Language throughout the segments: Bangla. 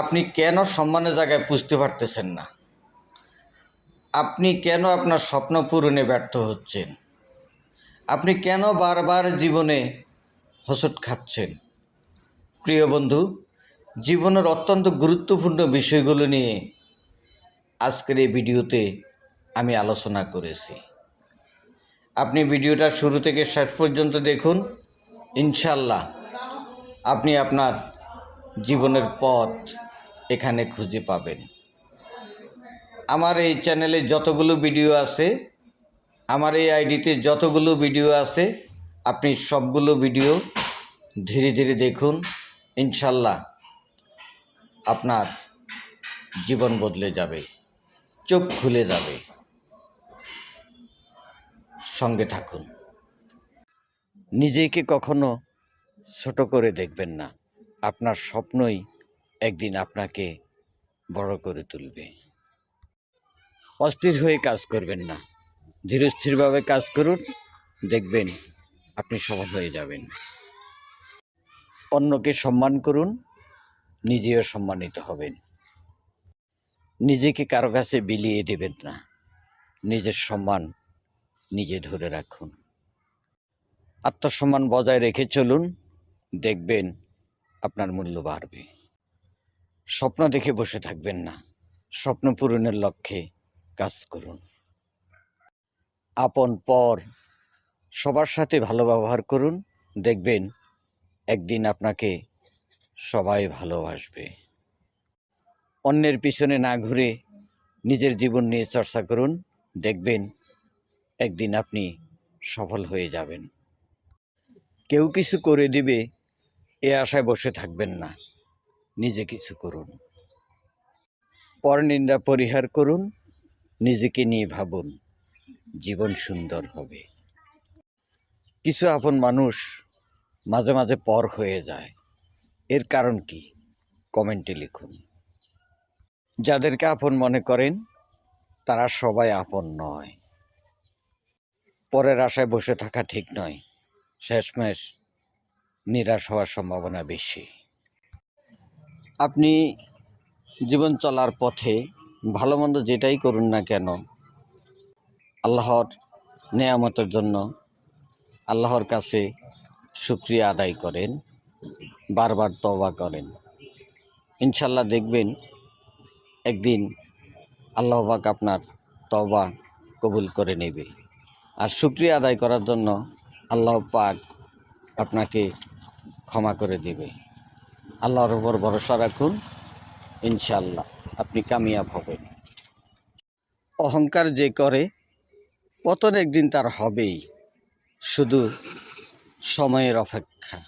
আপনি কেন সম্মানের জায়গায় পুষতে পারতেছেন না? আপনি কেন আপনার স্বপ্ন পূরণে ব্যর্থ হচ্ছেন? আপনি কেন বারবার জীবনে হোঁচট খাচ্ছেন? প্রিয় বন্ধু, জীবনের অত্যন্ত গুরুত্বপূর্ণ বিষয়গুলো নিয়ে আজকের এই ভিডিওতে আমি আলোচনা করেছি। আপনি ভিডিওটা শুরু থেকে শেষ পর্যন্ত দেখুন। ইনশাল্লাহ আপনি আপনার জীবনের পথ এখানে খুঁজে পাবেন। আমার এই চ্যানেলে যতগুলো ভিডিও আছে, আমার এই আইডিতে যতগুলো ভিডিও আছে, আপনি সবগুলো ভিডিও ধীরে ধীরে দেখুন, ইনশাল্লাহ আপনার জীবন বদলে যাবে, চোখ খুলে যাবে। সঙ্গে থাকুন। নিজেকে কখনো ছোট করে দেখবেন না, আপনার স্বপ্নই একদিন আপনাকে বড় করে তুলবে। অস্থির হয়ে কাজ করবেন না। ধীরস্থিরভাবে কাজ করুন, দেখবেন আপনি সফল হয়ে যাবেন। অন্যকে সম্মান করুন, নিজেও সম্মানিত হবেন। নিজেকে কারও কাছে বিলিয়ে দেবেন না। নিজের সম্মান নিজে ধরে রাখুন। আত্মসম্মান বজায় রেখে চলুন, দেখবেন আপনার মূল্য বাড়বে। স্বপ্ন দেখে বসে থাকবেন না। স্বপ্ন পূরণের লক্ষ্যে কাজ করুন। আপন পর সবার সাথে ভালো ব্যবহার করুন। দেখবেন একদিন আপনাকে সবাই ভালোবাসবে। অন্যের পিছনে না ঘুরে নিজের জীবন নিয়ে চর্চা করুন। দেখবেন একদিন আপনি সফল হয়ে যাবেন। কেউ কিছু করে দিবে, এ আশায় বসে থাকবেন না। নিজে কিছু করুন। পরনিন্দা পরিহার করুন, নিজেকে নিয়ে ভাবুন, জীবন সুন্দর হবে। কিছু আপন মানুষ মাঝে মাঝে পর হয়ে যায়। এর কারণ কি? কমেন্টে লিখুন। যাদেরকে আপন মনে করেন, তারা সবাই আপন নয়। পরের আশায় বসে থাকা ঠিক নয়। শেষমেশ নিরাশ হওয়ার সম্ভাবনা বেশি। আপনি জীবন চলার পথে ভালো মন্দ যেটাই করুন না কেন, আল্লাহর নেয়ামতের জন্য আল্লাহর কাছে শুক্রিয়া আদায় করেন, বারবার তওবা করেন। ইনশাল্লাহ দেখবেন একদিন আল্লাহ পাক আপনার তওবা কবুল করে নেবে। আর শুক্রিয়া আদায় করার জন্য আল্লাহ পাক আপনাকে ক্ষমা করে দেবে। আল্লাহর উপর ভরসা রাখুন ইনশাল্লাহ আপনি কামিয়াব হবেন। অহংকার যে করে, পতন একদিন তার হবেই, শুধু সময়ের অপেক্ষা।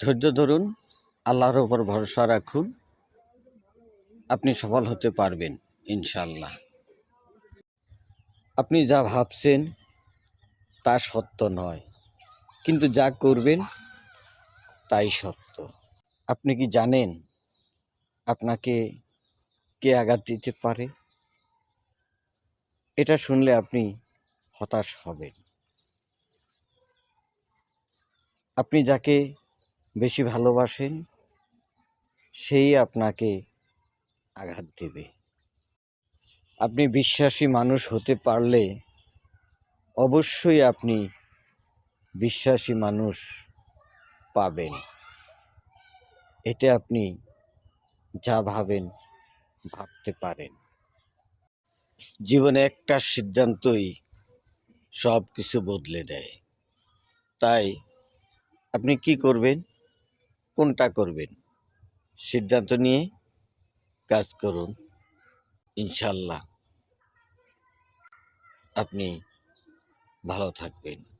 ধৈর্য ধরুন, আল্লাহর উপর ভরসা রাখুন, আপনি সফল হতে পারবেন ইনশাল্লাহ আপনি যা ভাবছেন তা সত্য নয়, কিন্তু যা করবেন তাই সত্য। আপনি কি জানেন আপনাকে কে আঘাত দিতে পারে? এটা শুনলে আপনি হতাশ হবেন। আপনি যাকে বেশি ভালোবাসেন, সেই আপনাকে আঘাত দেবে। আপনি বিশ্বাসী মানুষ হতে পারলে অবশ্যই আপনি বিশ্বাসী মানুষ পাবেন। এতে আপনি যা ভাবেন, ভাবতে পারেন। জীবনে একটা সিদ্ধান্তই সব কিছু বদলে দেয়। তাই আপনি কি করবেন? কোনটা করবেন? সিদ্ধান্ত নিয়ে কাজ করুন। ইনশাল্লাহ। আপনি ভালো থাকবেন।